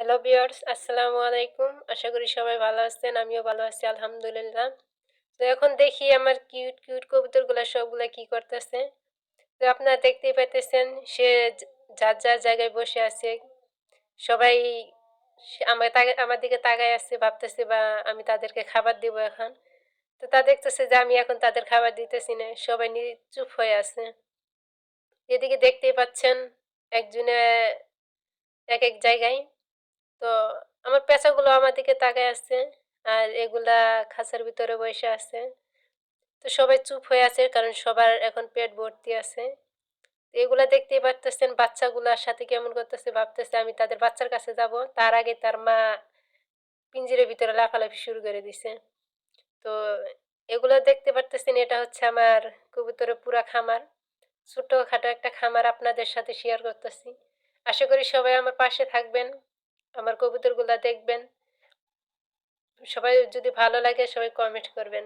Hello বিয়ার্স আসসালামু আলাইকুম আশা করি সবাই ভালো আছেন, আমিও ভালো আছি, আলহামদুলিল্লাহ। তো এখন দেখি আমার কিউট কিউট কবুতরগুলো সবগুলো কি করতেছে। তো আপনারা দেখতেই পাইতেছেন, সে যার যার জায়গায় বসে আছে। সবাই আমার আমার দিকে তাকায় আসছে ভাবতেছে বা আমি তাদেরকে খাবার দিব এখন। তো তা দেখতেছে যে আমি এখন তাদের খাবার দিতেছি না, সবাই চুপ হয়ে আছে। এদিকে দেখতেই পাচ্ছেন, একজনে এক এক জায়গায় তো আমার পেঁচাগুলো আমার দিকে তাকায় আছে আর এগুলা খাঁচার ভিতরে বসে আছে। তো সবাই চুপ হয়ে আছে কারণ সবার এখন পেট ভর্তি আছে। এগুলা দেখতেই পারতেছেন বাচ্চাগুলার সাথে কেমন করতেছে ভাবতেছে আমি তাদের বাচ্চার কাছে যাব। তার আগে তার মা পিঞ্জিরের ভিতরে লাফালাফি শুরু করে দিছে। তো এগুলো দেখতে পারতেছেন এটা হচ্ছে আমার কবুতরের পুরা খামার। ছোটোখাটো একটা খামার আপনাদের সাথে শেয়ার করতেছি। আশা করি সবাই আমার পাশে থাকবেন। আমার কবুতরগুলো দেখবেন। সবাই যদি ভালো লাগে সবাই কমেন্ট করবেন।